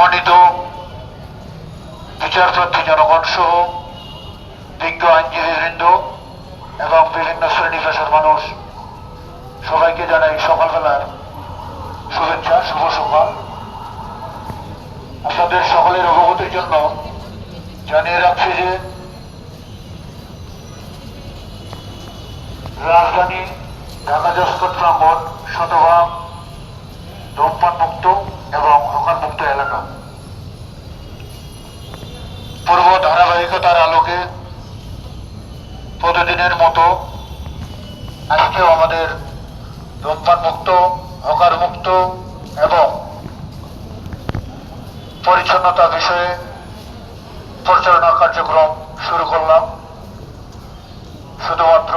সম্মানিত বিচারপ্রার্থী জনগণ সহ বিজ্ঞ আইনজীবীবৃন্দ এবং বিভিন্ন শ্রেণি পেশার মানুষ, সবাইকে জানাই সকালবেলার শুভেচ্ছা, শুভ সকাল আপনাদের সকলের অবগতির জন্য জানিয়ে রাখছি যে রাজধানী ঢাকা জসকট প্রাঙ্গন শতভাগ ধূমপান মুক্ত এবং হকার মুক্ত এলাকা পূর্ব ধারাবাহিকতার আলোকে প্রতিদিনের মতো আজকেও আমাদের ধূমপান মুক্ত হকার মুক্ত এবং পরিচ্ছন্নতা বিষয়ে পরিচালনা কার্যক্রম শুরু করলাম। শুধুমাত্র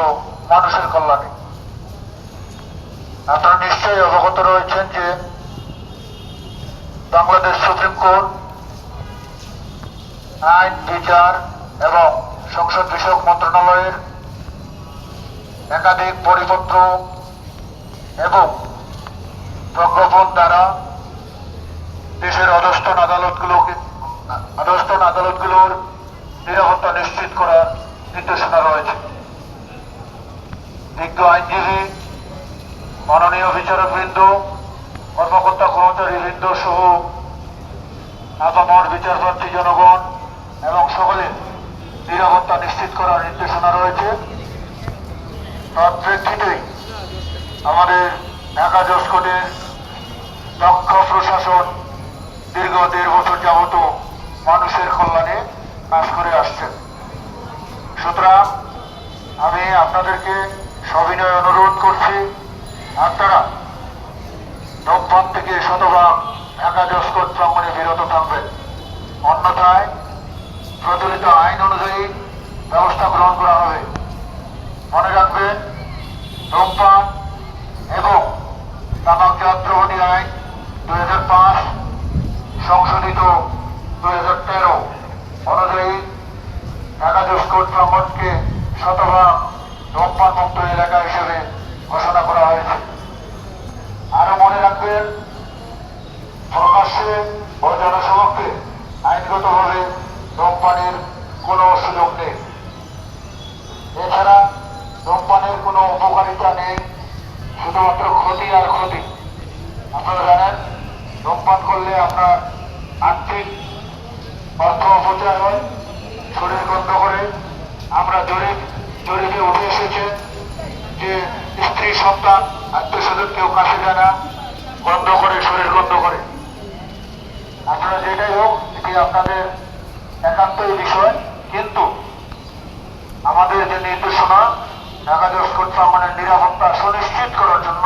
মানুষের কল্যাণে। আপনারা নিশ্চয়ই অবগত রয়েছেন যে বাংলাদেশ সুপ্রিম কোর্ট আইন, বিচার এবং সংসদ বিষয়ক মন্ত্রণালয়ের একাধিক পরিপত্র এবং প্রজ্ঞাপন দ্বারা দেশের অধস্তন আদালতগুলোকে অধস্তন আদালতগুলোর নিরাপত্তা নিশ্চিত করার নির্দেশনা রয়েছে। বিজ্ঞ আইনজীবী, মাননীয় বিচারকবৃন্দ, কর্মকর্তা কর্মচারীবৃন্দ সহ আপামর বিচারপ্রার্থী জনগণ এবং সকলের নিরাপত্তা নিশ্চিত করার নির্দেশনা রয়েছে। তার প্রেক্ষিতেই আমাদের ঢাকা জসকোটের দক্ষ প্রশাসন দীর্ঘ দেড় বছর যাবত মানুষের কল্যাণে কাজ করে আসছেন সুতরাং আমি আপনাদেরকে সবিনয় অনুরোধ করছি, আপনারা ধূমপান থেকে শতভাগ ঢাকা জসকোট প্রাঙ্গনে বিরত থাকবেন। অন্যথায় প্রচলিত আইন অনুযায়ী ব্যবস্থা গ্রহণ করা হবে। মনে রাখবেন, ধূমপান তামাকজাত দ্রব্যটি আইন দুই হাজার পাঁচ, সংশোধিত দুই হাজার তেরো। অনুযায়ী ঢাকা জসকোট প্রাঙ্গনকে শতভাগ ধূমপান মুক্ত এলাকা হিসেবে ঘোষণা করা হয়েছে। আরও মনে রাখবেন, প্রকাশ্যে ও জনসমক্ষে আইনগতভাবে ধূমপানের কোনো সুযোগ নেই। এছাড়া ধূমপানের কোনো উপকারিতা নেই শুধুমাত্র ক্ষতি আর ক্ষতি। আপনারা জানেন, ধূমপান করলে আপনার আর্থিক অর্থ অপচয় হয়, শরীর গন্ধ করে। আমরা জরিপ জরিপে উঠে এসেছে যে স্ত্রী, সন্তান আত্মীয় স্বজন কেউ কাছে যায় না, গন্ধ করে, শরীর গন্ধ করে। আপনারা যেটাই হোক, এটি আপনাদের একান্তই বিষয়। কিন্তু আমাদের যে নির্দেশনা ঢাকা জসকোট প্রাঙ্গনের নিরাপত্তা সুনিশ্চিত করার জন্য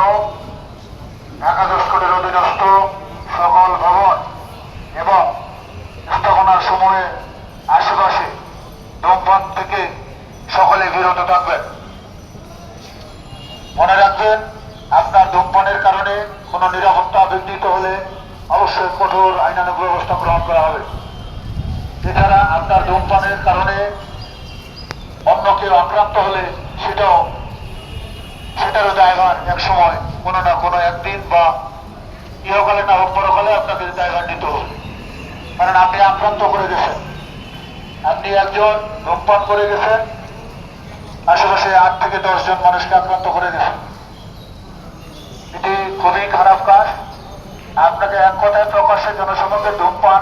ঢাকা জসকোটের অধীনস্থ সকল ভবন এবং স্থাপনার সময়ে আশেপাশে ধূমপান থেকে সকলে বিরত থাকবেন। মনে রাখবেন, আপনার ধূমপানের কারণে কোনো নিরাপত্তা বিঘ্নিত হলে অবশ্যই কঠোর আইনানুগ ব্যবস্থা গ্রহণ করা হবে। এছাড়া আপনার ধূমপানের কারণে অন্য কেউ আক্রান্ত হলে সেটাও সেটারও দায়ভার এক সময় কোনো না কোনো একদিন বা ইহকালে না হোক পরকালে আপনাকে দায়ভার নিতে। কারণ আপনি আক্রান্ত করে গেছেন। আপনি একজন ধূমপান করে গেছেন, আশেপাশে আট থেকে দশ জন মানুষকে আক্রান্ত করে গেছেন। এটি খুবই খারাপ কাজ। আপনাকে এক কথায় প্রকাশ্যে জনসমক্ষে ধূমপান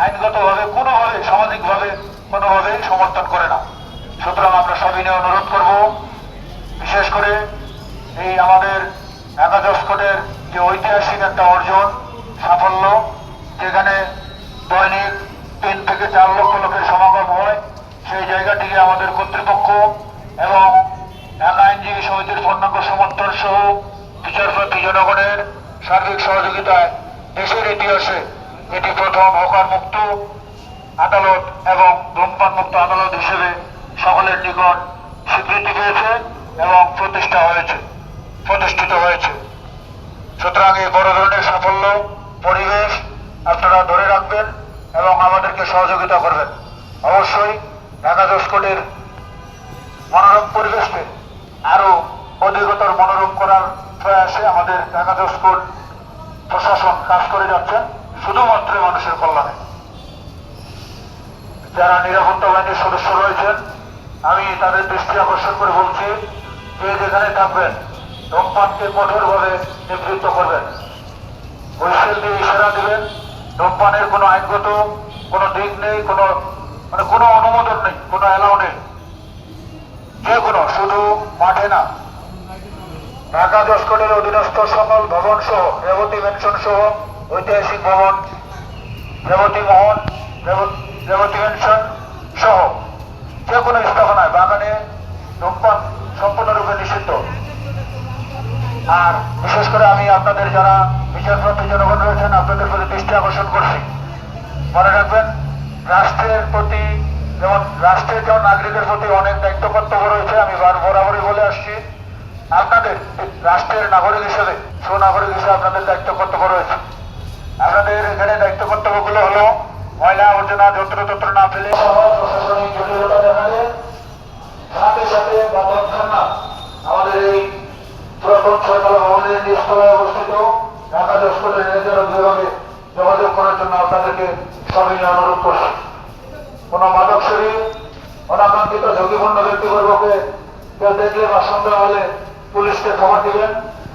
আইনগতভাবে কোনোভাবে, সামাজিকভাবে কোনোভাবেই সমর্থন করে না। সুতরাং আমরা সবিনয় অনুরোধ করব বিশেষ করে এই আমাদের একাদশ কোটের যে ঐতিহাসিক একটা অর্জন, সাফল্য, যেখানে দৈনিক তিন থেকে চার লক্ষ লোকের সমাগম হয়, সেই জায়গাটিকে আমাদের কর্তৃপক্ষ এবং ঢাকা আইনজীবী সমিতির পূর্ণাঙ্গ সমর্থন সহ বিচারপতি জনগণের সার্বিক সহযোগিতায় দেশের ইতিহাসে এটি প্রথম হকার মুক্ত আদালত এবং ধূমপান মুক্ত আদালত হিসেবে সকলের নিকট স্বীকৃতি পেয়েছে। এবং প্রতিষ্ঠা হয়েছে, প্রতিষ্ঠিত হয়েছে। সুতরাং এই বড় ধরনের সাফল্য, পরিবেশ আপনারা ধরে রাখবেন এবং আমাদেরকে সহযোগিতা করবেন। অবশ্যই ঢাকা জসকোটের মনোরম পরিবেশকে আরও অধিকতর মনোরম করার প্রয়াসে আমাদের ঢাকা জসকোট প্রশাসন কাজ করে যাচ্ছেন শুধুমাত্র মানুষের কল্যাণে। যারা নিরাপত্তা বাহিনীর সদস্য রয়েছেন, আমি তাদের দৃষ্টি আকর্ষণ করে বলছি যে যেখানে থাকবেন। ধূমপানকে কঠোরভাবে নিবৃত্ত করবেন। হুইসেল দিয়ে ইশারা দেবেন ধূমপানের কোনো আইনগত কোনো দিক নেই, কোনো মানে কোনো অনুমোদন নেই, কোনো অ্যালাউ নেই। যে কোনো, শুধু মাঠে না। ঢাকা দশকটের অধীনস্থ সকল ভবন সহ, রেবতী মেনশন সহ, ঐতিহাসিক ভবন, রেবতী মোহন রেব- রেবতী মেনশন সহ যে কোনো স্থাপনায় বাগানে ধূমপান সম্পূর্ণরূপে নিষিদ্ধ আর বিশেষ করে আমি আপনাদের যারা বিচারপ্রার্থী জনগণ রয়েছেন, আপনাদের প্রতি দৃষ্টি আকর্ষণ করছি। মনে রাখবেন, রাষ্ট্রের প্রতি যেমন রাষ্ট্রের যেমন নাগরিকের প্রতি অনেক দায়িত্ব কর্তব্য রয়েছে, আমি বার বরাবরই বলে আসছি। আপনাদের, রাষ্ট্রের নাগরিক হিসেবে, সুনাগরিক হিসেবে আপনাদের দায়িত্ব কর্তব্য রয়েছে। আপনাদের এখানে দায়িত্ব কর্তব্যগুলো হলো, ময়লা আবর্জনা যত্রতত্র না ফেলে সাথে সাথে বা তৎক্ষণা আমাদের এই যোগাযোগ করার জন্য দেখলে বা সন্দেহ হলে পুলিশকে খবর দিবেন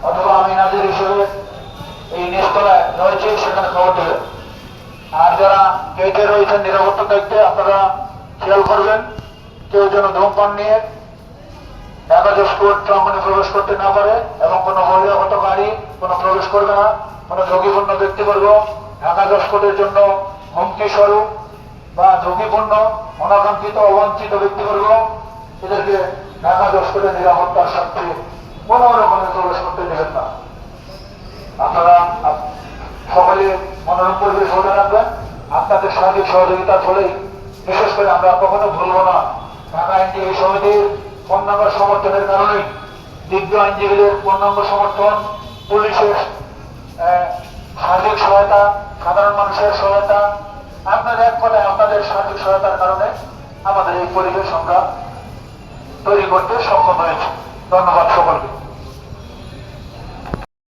অথবা আমি নাজির হিসেবে এই নিচতলায় রয়েছে, সেখানে খবর দিবেন আর যারা গেটে রয়েছেন নিরাপত্তা দায়িত্বে আপনারা খেয়াল করবেন, কেউ যেন ধূমপান নিয়ে কোর্ট প্রাঙ্গনে প্রবেশ করতে না পারে এবং কোনো বহিরাগত গাড়ি কোনো প্রবেশ করবে না। কোনো ঝুঁকিপূর্ণ ব্যক্তিবর্গ একাদশ কোর্টের জন্য হুমকি স্বরূপ বা ঝুঁকিপূর্ণ, অনাকাঙ্ক্ষিত, অবাঞ্ছিত ব্যক্তিবর্গ এদেরকে একাদশ কোর্টের নিরাপত্তার স্বার্থে কোনো রকমে প্রবেশ করতে দেবেন না। আপনারা সকলে মনোরম পরিবেশ বজায় রাখবেন। আপনাদের সামাজিক সহযোগিতার ফলেই, বিশেষ করে আমরা কখনো ভুলবো না। ঢাকা আইনজীবী সমিতির পূর্ণাঙ্গ সমর্থনের কারণেই দিব্য আইনজীবীদের পূর্ণাঙ্গ সমর্থন, পুলিশের সার্বিক সহায়তা, সাধারণ মানুষের সহায়তা, আপনাদের এক কথায় আপনাদের সার্বিক সহায়তার কারণে আমাদের এই পরিবেশ আমরা তৈরি করতে সক্ষম হয়েছে। ধন্যবাদ সকলকে।